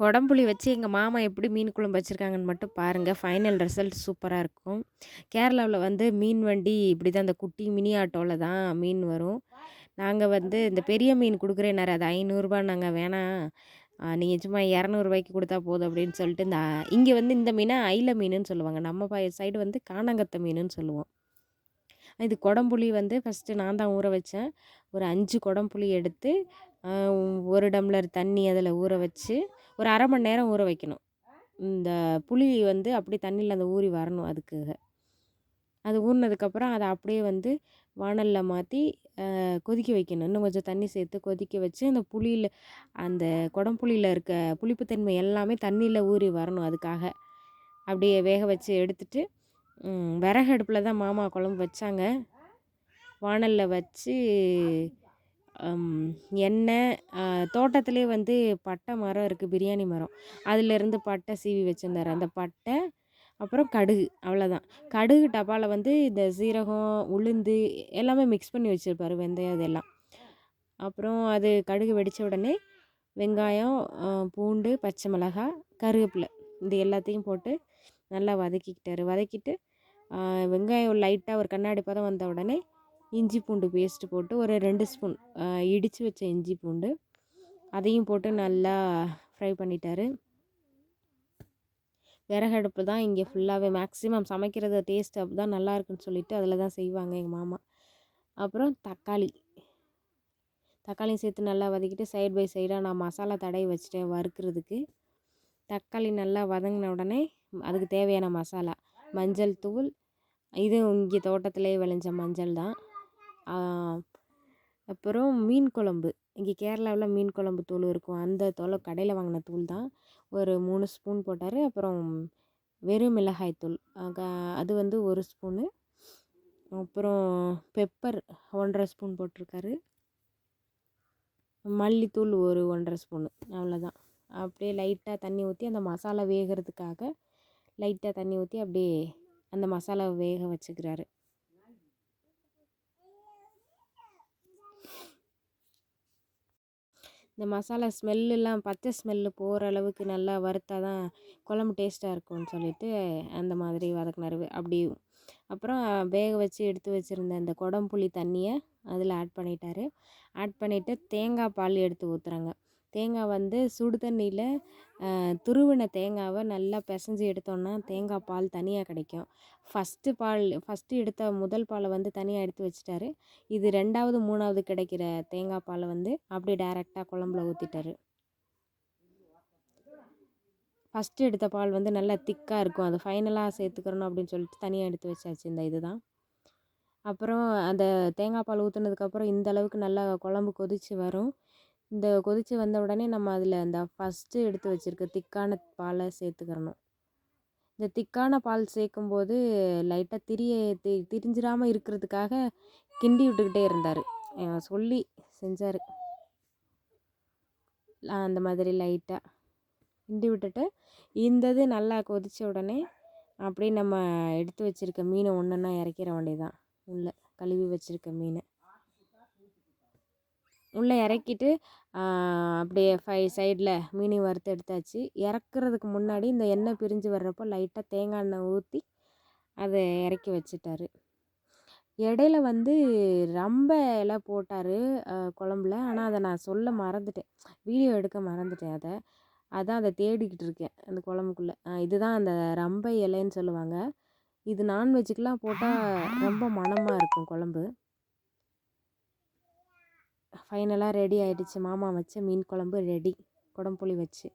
குடம்புளி வச்சு எங்கள் மாமா எப்படி மீன் குழம்பு வச்சுருக்காங்கன்னு மட்டும் பாருங்கள் ஃபைனல் ரிசல்ட் சூப்பராக இருக்கும். கேரளாவில் வந்து மீன் வண்டி இப்படி தான் இந்த குட்டி மினி ஆட்டோவில் தான் மீன் வரும். நாங்கள் வந்து இந்த பெரிய மீன் கொடுக்குறேன்னாரு அது ஐநூறுரூபா நாங்கள் வேணாம் நீங்கள் சும்மா இரநூறுபாய்க்கு கொடுத்தா போதும் அப்படின்னு சொல்லிட்டு இந்த இங்கே வந்து இந்த மீனை ஐல மீனுன்னு சொல்லுவாங்க. நம்ம சைடு வந்து காணாங்கத்த மீனுன்னு சொல்லுவோம். இது குடம்புளி வந்து ஃபஸ்ட்டு நான் தான் ஊற வச்சேன். ஒரு அஞ்சு குடம்புளி எடுத்து ஒரு டம்ளர் தண்ணி அதில் ஊற வச்சு ஒரு அரை மணி நேரம் ஊற வைக்கணும். இந்த புளி வந்து அப்படியே தண்ணியில் அந்த ஊறி வரணும் அதுக்காக. அது ஊறினதுக்கப்புறம் அதை அப்படியே வந்து வானலில் மாற்றி கொதிக்க வைக்கணும். இன்னும் கொஞ்சம் தண்ணி சேர்த்து கொதிக்க வச்சு அந்த புளியில் அந்த குடம்புளியில் இருக்க புளிப்புத்தன்மை எல்லாமே தண்ணியில் ஊறி வரணும் அதுக்காக. அப்படியே வேக வச்சு எடுத்துட்டு விறகு அடுப்பில் தான் மாமா குழம்பு வச்சாங்க. வானலில் வச்சு எண்ணெய் தோட்டத்திலே வந்து பட்டை மரம் இருக்குது பிரியாணி மரம். அதிலேருந்து பட்டை சீவி வச்சுருந்தாரு. அந்த பட்டை அப்புறம் கடுகு அவ்வளோதான் கடுகு டப்பாவில் வந்து இந்த சீரகம் உளுந்து எல்லாமே மிக்ஸ் பண்ணி வச்சுருப்பார் வெந்தயம் அதெல்லாம் அப்புறம் அது கடுகு வெடித்த உடனே வெங்காயம் பூண்டு பச்சை மிளகாய் கருவேப்பிலை இது எல்லாத்தையும் போட்டு நல்லா வதக்கிக்கிட்டாரு. வதக்கிட்டு வெங்காயம் லைட்டாக ஒரு கண்ணாடி பதம் வந்த உடனே இஞ்சி பூண்டு பேஸ்ட்டு போட்டு ஒரு ரெண்டு ஸ்பூன் இடித்து வச்ச இஞ்சி பூண்டு. அதையும் போட்டு நல்லா ஃப்ரை பண்ணிட்டாரு. விறகடுப்பு தான் இங்கே ஃபுல்லாகவே மேக்ஸிமம் சமைக்கிறது டேஸ்ட் அப்படி தான் நல்லா இருக்குன்னு சொல்லிட்டு அதில் தான் செய்வாங்க எங்கள் மாமா. அப்புறம் தக்காளி. தக்காளியும் சேர்த்து நல்லா வதக்கிட்டு சைட் பை சைடாக நான் மசாலா தடவி வச்சுட்டேன் வறுக்கிறதுக்கு. தக்காளி நல்லா வதங்கின உடனே அதுக்கு தேவையான மசாலா மஞ்சள் தூள். இதுவும் இங்கே தோட்டத்திலே விளைஞ்ச மஞ்சள் தான். அப்புறம் மீன் குழம்பு. இங்கே கேரளாவில் மீன் குழம்பு தூள் இருக்கும். அந்த தோலை கடையில் வாங்கின தூள் தான். ஒரு மூணு ஸ்பூன் போட்டார். அப்புறம் வெறும் மிளகாய் தூள். அது வந்து ஒரு ஸ்பூனு. அப்புறம் பெப்பர் ஒன்றரை ஸ்பூன் போட்டிருக்காரு. மல்லித்தூள் ஒரு ஒன்றரை ஸ்பூனு. அவ்வளோதான் அப்படியே லைட்டாக தண்ணி ஊற்றி அந்த மசாலா வேகிறதுக்காக லைட்டாக தண்ணி ஊற்றி அப்படியே அந்த மசாலாவை வேக வச்சுக்கிறாரு. இந்த மசாலா ஸ்மெல்லாம் பச்சை ஸ்மெல்லு போகிற அளவுக்கு நல்லா வறுத்தால் தான் குழம்பு டேஸ்ட்டாக இருக்கும்னு சொல்லிட்டு அந்த மாதிரி வதக்கினாரு அப்படி அப்புறம் வேக வச்சு எடுத்து வச்சுருந்த அந்த குடம்புளி தண்ணியை அதில் ஆட் பண்ணிட்டார். ஆட் பண்ணிவிட்டு தேங்காய் பால் எடுத்து ஊற்றுறாங்க தேங்காய் வந்து சுடு தண்ணியில் துருவின தேங்காவை நல்லா பிசைஞ்சி எடுத்தோன்னா தேங்காய் பால் தனியாக கிடைக்கும். ஃபஸ்ட்டு பால் ஃபஸ்ட்டு எடுத்த முதல் பாலை வந்து தனியாக எடுத்து வச்சிட்டாரு. இது ரெண்டாவது மூணாவது கிடைக்கிற தேங்காய் பாலை வந்து அப்படியே டேரெக்டாக குழம்புல ஊற்றிட்டாரு ஃபஸ்ட்டு எடுத்த பால் வந்து நல்லா திக்காக இருக்கும். அது ஃபைனலாக சேர்த்துக்கிறணும் அப்படின்னு சொல்லிட்டு தனியாக எடுத்து வச்சாச்சு. இந்த இதுதான். அப்புறம் அந்த தேங்காய் பால் ஊற்றுனதுக்கப்புறம் இந்த அளவுக்கு நல்லா குழம்பு கொதித்து வரும். இந்த கொதித்து வந்த உடனே நம்ம அதில் அந்த ஃபஸ்ட்டு எடுத்து வச்சுருக்க திக்கான பாலை சேர்த்துக்கிறணும். இந்த திக்கான பால் சேர்க்கும்போது லைட்டாக திரிய தி திரிஞ்சிடாமல் இருக்கிறதுக்காக கிண்டி விட்டுக்கிட்டே இருந்தார். சொல்லி செஞ்சார். அந்த மாதிரி லைட்டாக கிண்டி விட்டுட்டு இந்தது நல்லா கொதித்த உடனே அப்படியே நம்ம எடுத்து வச்சுருக்க மீனை ஒன்றுன்னா இறக்கிற வேண்டியதான் உள்ளே கழுவி வச்சுருக்க மீனை. உள்ளே இறக்கிட்டு அப்படியே ஃபை சைடில் மீனையும் வறுத்து எடுத்தாச்சு. இறக்குறதுக்கு முன்னாடி இந்த எண்ணெய் பிரிஞ்சு வர்றப்போ லைட்டாக தேங்காய் எண்ணெய் ஊற்றி அதை இறக்கி வச்சுட்டாரு. இடையில வந்து ரொம்ப இலை போட்டார் குழம்புல. ஆனால் அதை நான் சொல்ல மறந்துட்டேன். வீடியோ எடுக்க மறந்துட்டேன் அதை. அதான் அதை தேடிக்கிட்டு இருக்கேன் அந்த குழம்புக்குள்ளே. இதுதான் அந்த ரம்பை இலைன்னு சொல்லுவாங்க. இது நான்வெஜ்ஜுக்கெலாம் போட்டால் ரொம்ப மணமாக இருக்கும் குழம்பு. ஃபைனலாக ரெடி ஆகிடுச்சு மாமா வச்ச மீன் குழம்பு ரெடி குடம்புளி வச்சு.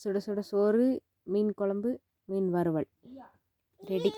சுட சுட சோறு மீன் குழம்பு மீன் வறுவல். ரெடி